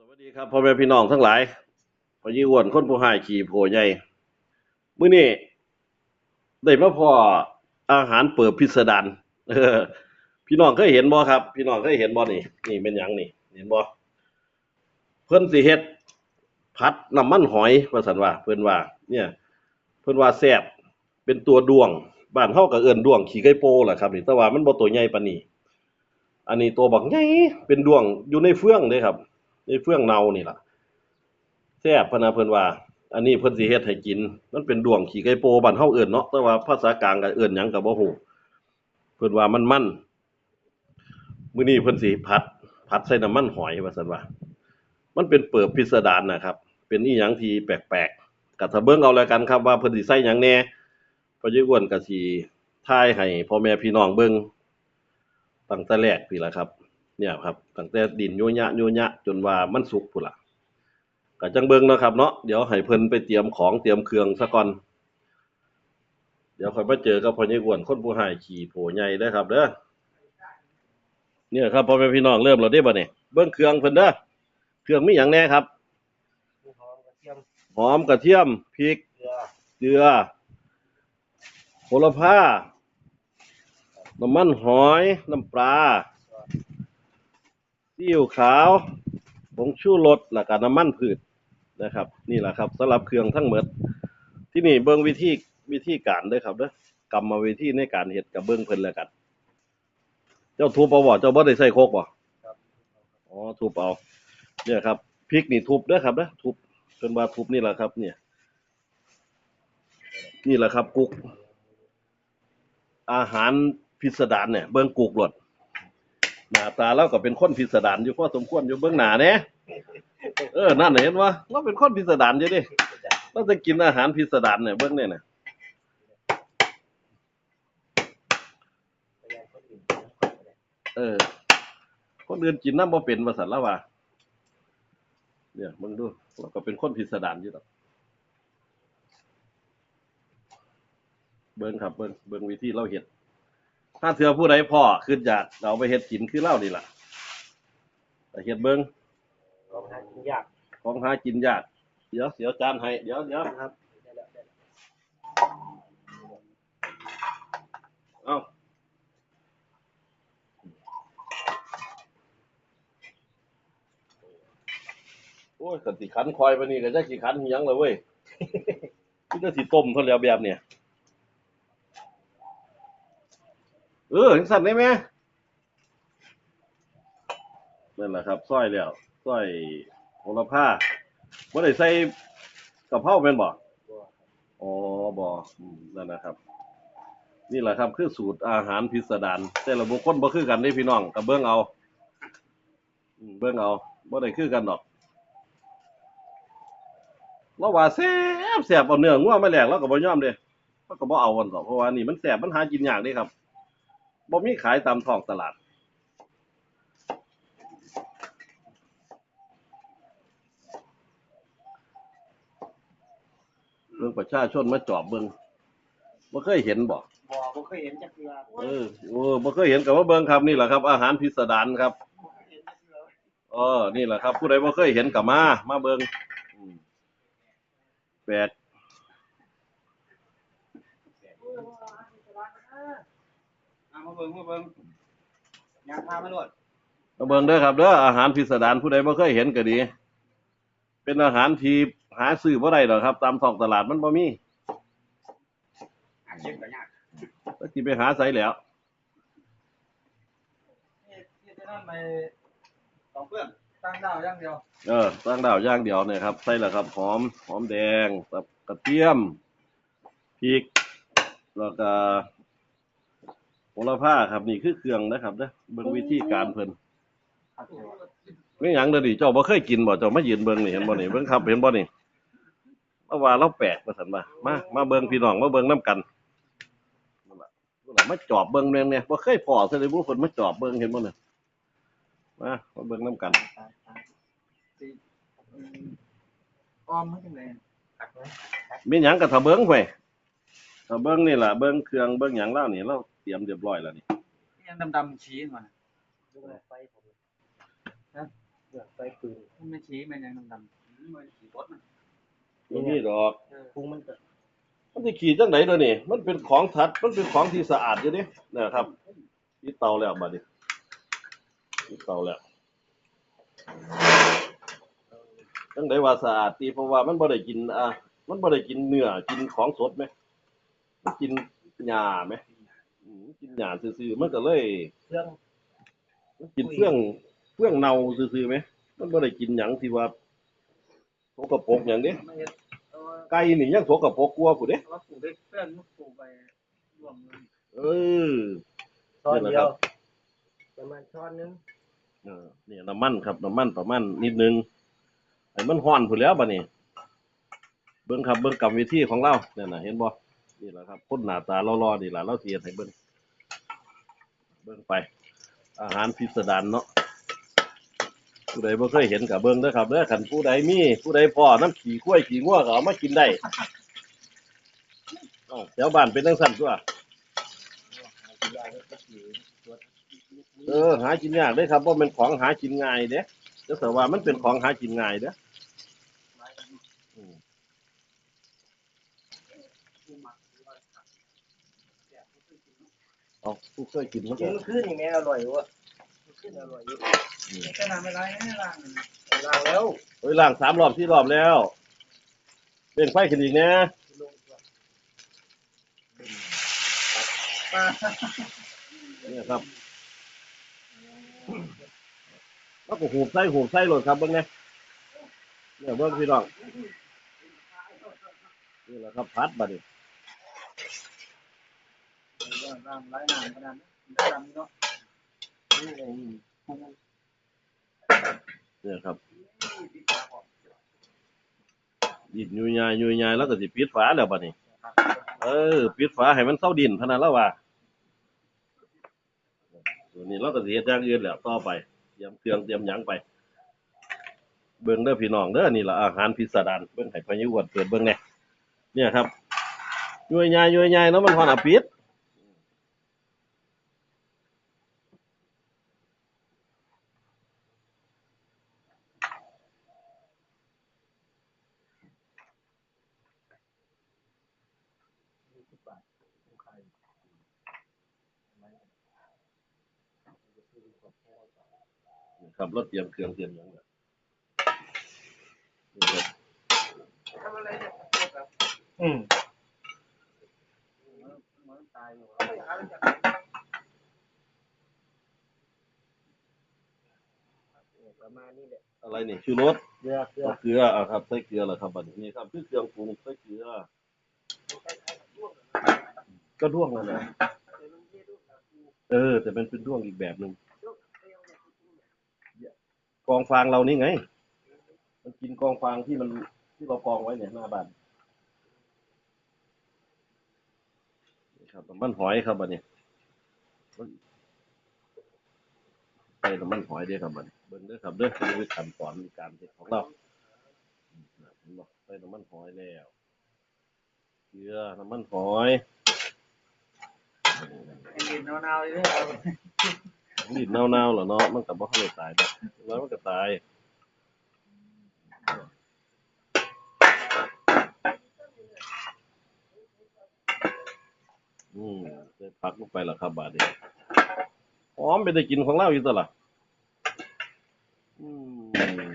สวัสดีครับพ่อแม่พี่น้องทั้งหลายพอยี่อ้วนคนผู้หายขี่โผใหญ่มื้อนี้ได้มาพออาหารเปิดพิสดารเออพี่น้องเคยเห็นบ่ครับ พี่น้องเคยเห็นบ่นี่ นี่เป็นหยังนี่ เห็นบ่เพิ่นสิเฮ็ดผัดน้ำมันหอยว่าซั่นว่า เพิ่นว่า เนี่ย เพิ่นว่าแซ่บเป็นตัวดวงบ้านเฮาก็เอิ้นดวงขี้ไก่โปล่ะครับนี่แต่ว่ามันบ่ตัวใหญ่ปานนี้ อันนี้ตัวบักใหญ่เป็นดวงอยู่ในเฟืองเด้ครับ ในเฟืองเนานี่ล่ะแซ่บพนะเพิ่นว่า อันนี้เพิ่นสิเฮ็ดให้กิน มันเป็นดวงขี้ไก่โปบ้านเฮาเอิ้นเนาะแต่ว่าภาษากลางก็เอิ้นหยังก็บ่ฮู้เพิ่นว่ามันมันมื้อนี้เพิ่นสิผัดผัดใส่น้ำมันหอยว่าซั่นว่า มันเป็นเปิบพิสดารนะครับ เป็นอีหยังที่แปลกๆก็ถ้าเบิ่งเอาแล้วกันครับว่าเพิ่นสิใส่หยังแหน่พอยี่อ้วนก็สิทายให้พ่อแม่พี่น้องเบิ่งตั้งแต่แรกพี่ล่ะครับ เนี่ยครับตั้งแต่ดินโยยะโยยะ จนว่ามันสุกพุ่นล่ะก็จังเบิ่งเนาะครับเนาะเดี๋ยวให้เพิ่นไปเตรียมของเตรียมเครื่องซะก่อน เดี๋ยวค่อยมาเจอกับพ่อใหญ่อ้วนคนผู้หายขี่โผใหญ่เด้อครับเด้อเนี่ยครับพ่อแม่พี่น้องเริ่มแล้วเด้บ่เนี่ยเบิ่งเครื่องเพิ่นเด้อเครื่องมีหยังแหน่ครับมีหอมกระเทียมหอมกระเทียมพริกเกลือเกลือโหระพาน้ำมันหอย น้ำปลา ซีอิ๊วขาวผงชูรสแล้วก็น้ำมันพืชนะครับ นี่แหละครับสำหรับเครื่องทั้งหมด ที่นี่เบิ่งวิธีวิธีการเด้อครับเด้อกรรมวิธีในการเฮ็ดกับเบิ่งเพิ่นแล้วกัน เจ้าทุบเอาบ่เจ้าบ่ได้ใส่โคกบ่ครับอ๋อทุบเอา เนี่ยครับพริกนี่ทุบเด้อครับเด้อทุบเพิ่นว่าทุบนี่แหละครับ เนี่ย นี่แหละครับกุ๊กอาหารพิสดารเนี่ย เบิ่งกุ๊กหลด หน้าตาเราก็เป็นคนพิสดารอยู่พอสมควรอยู่เบิ่งหน้าแหน่ยเออนั่นเห็นว่าเราเป็นคนพิสดารอยู่ดิเราจะกินอาหารพิสดารเนี่ยเบิ่งเนี่ยนะเออ คนอื่นกินน้ำบ่เป็นว่าซั่นแล้วว่าเนี่ยมึงดูเราก็เป็นคนพิสดารอยู่ดอกเบิ่งครับเบิ่งเบิ่งวิธีเราเฮ็ด ถ้าเถื่อผู้ใดพ่อขึ้นอยากเอาไปเฮ็ดกินคือเล่านี่ล่ะแต่เฮ็ดเบิ่งลองทานกินยากของหากินยากเดี๋ยวเดี๋ยวจานให้เดี๋ยวเดี๋ยวนะครับได้แล้วได้แล้วเอ้าโอ้ยกันสิขันคอยไปนี่ก็จะสิขันอิหยังเลยเว้ยนี่ก็สิต้มเท่าแล้วแบบเนี่ย ออจังสั่นได้ไหมนั่นแหละครับซอยแล้วซอยโหระพาบ่ได้ใส่กะเพราแม่นบ่อ๋อบ่อนั่นนะครับ นี่แหละครับ คือสูตรอาหารพิสดารแต่ละบุคคลบ่คือกันเด้พี่น้องก็เบิ่งเอาเบิ่งเอาบ่ได้คือกันดอกเราว่าแซ่บแซ่บเอาเนื้องัวมาแหลกเราก็บ่ยอมเด้เราก็บ่เอาวันดอกเพราะว่านี่มันแซ่บมันหากินยากเด้ครับ บ่มีขายตามท้องตลาด เรื่องประชาชนมาจอบเบิ่งบ่เคยเห็นบ่บ่บ่เคยเห็นจักเทื่อเออโอ้บ่เคยเห็นกับว่าเบิ่งครับนี่แหละครับ อาหารพิสดารครับบ่เคยเห็นจักเทื่อเออนี่แหละครับ ผู้ใดบ่เคยเห็นก็มา มาเบิ่งอืมแปลก เอามาเบิ่งมาเบิ่งยางพามาโลดมาเบิ่งเด้อครับเด้ออาหารพิสดารผู้ใดบ่เคยเห็นก็ดี เป็นอาหารที่หาซื้อบ่ได้ดอกครับ ตามท้องตลาดมันบ่มีหาเก็บก็ยากก็สิไปหาไสแหล้วนี่นี่จะนั่นไปสองเพื่อนตั้งดาวอย่างเดียวเออตั้งดาวอย่างเดียวเนี่ยครับใส่แล้วครับหอมหอมแดงกับกระเทียมพริกแล้วก็ โหระพาครับนี่คือเครื่องนะครับเด้อเบิ่งวิธีการเพิ่นไม่หยังเด้อดิเจ้าบ่เคยกินบ่เจ้ามายืนเบิ่งนี่เห็นบ่นี่เบิ่งครับเห็นบ่นี่เมื่อวานเราแปลกว่าซั่นว่ามามาเบิ่งพี่น้องมาเบิ่งนํกันนั่นล่ะพุ่นน่ะมาจอบเบิ่งแม่งเนี่ยบ่เคยพอซะเลยผู้คนมาจอบเบิ่งเห็นบ่น่ะมามาเบิ่งนํกันออมมันจังได๋ตักไว้มีหยังก็ถ้าเบิ่งไว้ถ้าเบิ่งนี่ล่ะเบิ่งเครื่องเบิ่งหยังแล้วนี่เราเตรียมเรียบร้อยแล้วนี่ยังดำๆชี้มันเรื่องไฟผมนะเรื่องไฟปืนมันไม่ชี้มันยังดำอืมมันขี่รถมันบ่มีดอกๆเออปรุงมันก็มันสิขี่จังไดตัวนี้มันเป็นของทัดมันเป็นของที่สะอาดอยู่เด้นะครับที่เตาแล้วบัดนี้ที่เตาแล้วจังไดว่าสะอาดติเพราะว่ามันบ่ได้กินอะมันบ่ได้กินเนื้อกินของสดไหมมันกินหญ้าไหม อืมกินหญ้าซื่อๆมันก็เลยเครื่องมันกินเฟื่องเฟื่องเน่าซื่อๆไหมมันบ่ได้กินหยังที่ว่าสกปรกหยังเด้ไม่เห็นเอาว่าไก่นี่ยังสกปรกกว่าผู้เด้เอาว่าปลูกได้เพื่อนมันปลูกไปรวมเลยเออ ช้อนนี่เดีแหละยควรับประมาณช้อนหนึงเออเนี่ยน้ำมันครับน้ำมันประมาณนิดนึงให้มันฮ้อนพุ่นแหล้วบัดนี้ เบิ่งครับเบิ่งกรรมวิธีของเราเนี่ยน่ะเห็นบ่ นี่แหละครับคนหน้าตารอๆนี่ล่ะเราเฮ็ดให้เบิ่งเบิ่งไป อาหารพิสดารเนาะผู้ใดบ่เคยเห็นก็เบิ่งเด้อครับเด้อคันผู้ใดมีผู้ใดพอน้ำขี้ข้วยขี้งัวก็เอามากินได้เอ้าแถวบ้านเป็นจังซั่นตัวเออหากินยากเด้ครับว่าเป็นของหากินง่ายเด้จะแต่ว่ามันเป็นของหากินง่ายเด้อ เอาผู้เคยกินมันกิก็นขึ้นนี่แม่อร่อยอยู่อะขึ้นอร่อยอยู่แค่นั้นไม่ไรไม่ล้างล้างแล้วเฮ้ยล่างสามรอบที่รอบแล้วเร่งไฟขึ้นอีกนะลงตัวปลาเนี่ยครับแล้วก็หูบไส้หูบไส้โหลดครับเบิ้งเนี่ยเนี่ยเบิ้งพี่น้องนี่แหละครับพัดบัด นี้ล้างร้น้ำขนาดนั้นได้ดำเนาะนี่ไงเนี่ยครับดินยุยายยุยายแล้วก็สิปิดฝาแล้วบัดนี้ เออปิดฝาให้มันเศร้าดินเท่านั้นแล้วว่าตัวนี้เราก็สิเฮ็ดอย่างอื่นแล้วต่อไปเตรียมเครื่องเตรียมหยังไป เบิ่งเด้อพี่น้องเด้อนี่ล่ะอาหารพิสดารเบิ่งให้พายุอ้วนเปิดเบิ่งแหน่เนี่ยครับยุยยายยุยยายแล้วมันฮอนอปิด นี่ครับเราเตรียมเครื่องเตรียมหยังแล้วนี่ครับทำอะไรเนี่ยอืมเหมือนตายอยู่ประมาณนี้แหละอะไรนี่ชูรสเกลือเกลือเอาเกลืออะครับใส่เกลือแล้วครับบัดนี้นี่ครับคือเครื่องปรุงใส่เกลือ ก็ด้วงนั่นแหละเออ แต่มันเป็นด้วงอีกแบบหนึ่ง กองฟางเรานี่ไง มันกินกองฟางที่มันที่เรากองไว้เนี่ยหน้าบ้านนี่ครับน้ำมันหอยครับบัดนี้ใส่น้ำมันหอยเด้อครับบันี้เบิ่งเด้อครับเด้อคือขั้นตอนการเฮ็ดของเราเห็นบ่ใส่น้ำมันหอยแล้วเกลือน้ำมันหอยเห็นนาวๆเลยเอา ดินเน่าๆเหรอเนาะมันก็บ่ทันได้ตายดอกแล้วมันก็ตายอืมใส่ผักลงไปแล้วครับบาดนี้หอมไปได้กินของเราอยู่ตัวล่ะอืม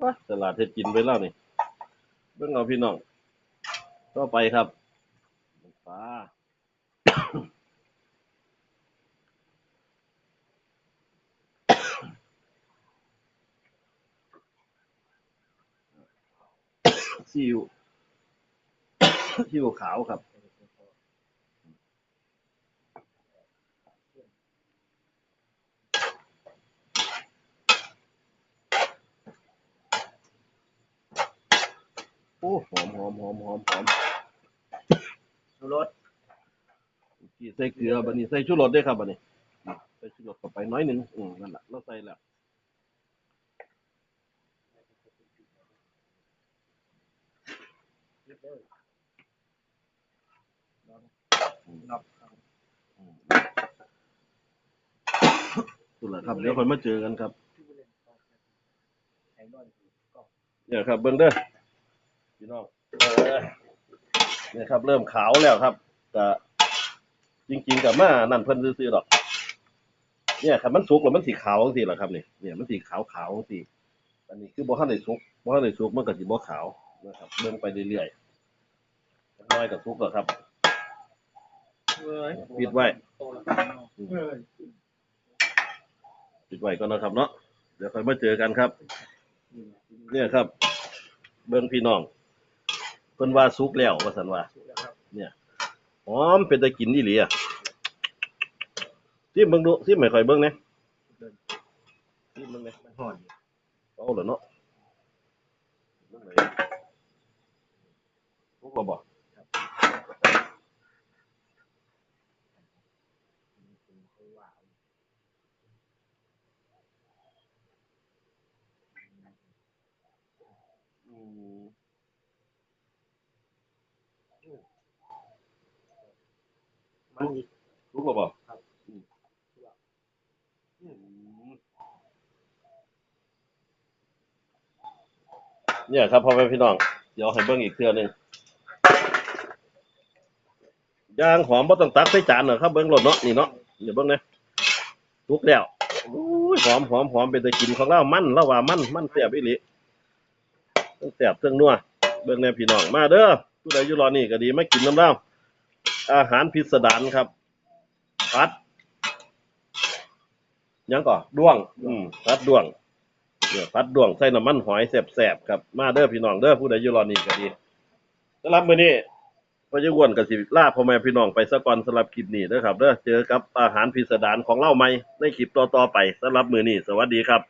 บ้าตลาดเฮ็ดกินไปแล้วนี่เบิ่งเอาพี่น้องต่อไปครับปลา ซีอิ๊วซีอิ๊วขาวครับโอ้หอมหอมหอมหอมหอมชูรสกี่ใส่เกลือบัดนี้ใส่ชูรสด้วยครับบัดนี้ใส่ชูรสเข้าไปน้อยหนึ่งอืมนั่นแหละเราใส่แล้ว นับสุดล้วครับเดี๋ยวคนมาเจอกันครับเนี่ยครับเบิ่งเด้อพี่น้องเนี่ยครับ เริ่มขาวแล้วครับก็จริง ๆกับมานั่นเพิ่นซื้อๆดอก เนี่ยครับมันสุกแล้วมันสีขาวจังซี่ล่ะครับนี่เนี่ยมันสีขาวๆจังซี่อันนี้คือบ่ทันได้สุกบ่ทันได้สุกมันก็สิบ่ขาว นะครับเบิ่งไปเรื่อยๆจักหน้อยก็สุกแล้วครับเอ้ยปิดไว้โตแล้วครับเอ้ยปิดไว้ก่อนนะครับเนาะเดี๋ยวค่อยมาเจอกันครับ เนี่ยครับ เบิ่งพี่น้องเพิ่นว่าสุกแล้วว่าซั่นว่าสุกแล้วครับหอมเป็นตะกินอีหลีอะซิมเบิ่งดูซิมไม่ค่อยเบิ่งแหน่ซิมเบิ่งแหน่มันห่อนอยู่เอาเหรอเนาะเบิ่งไหนสุกแล้ วบ่ค่อยว่าเอาอืมมันอีกสุกแล้วบ่ครับอืมอืมเนี่ยครับพ่อแม่พี่น้อง เดี๋ยวให้เบิ่งอีกเทื่อหนึง ย่างหอมบ่ต้องตักใส่จานเนอครับเบิ่งรสเนาะนี่เนาะเดี๋ยวเบิ่งนะสุกแล้วโอ้ยหอมหอมหอมเป็นตะกินของเรามันเราว่ามันมันแซ่บอีหลีทั้งแซ่บทั้งนัวเบิ่งแน่พี่น้องมาเด้อผู้ใดอยู่รอนี่ก็ดีไมากินน้ำเราอาหารพิสดารครับพัดยังก่อด้วง อืมพัดด้วงเนี่ยวพัดด้วงใส่น้ำมันหอยแซ่บๆครับมาเด้อพี่น้องเด้อผู้ใดอยู่รอนี่ก็ดีสำหรับมื้อนี้ พระเจ้าอ้วนกับสิล่าพ่อแม่พี่น้องไปสะก่อนสำหรับคลิปนี้นะครับเด้อเจอกับอาหารพิสดารของเล่าใหม่ในคลิปต่อๆไปสำหรับมือนี้สวัสดีครับ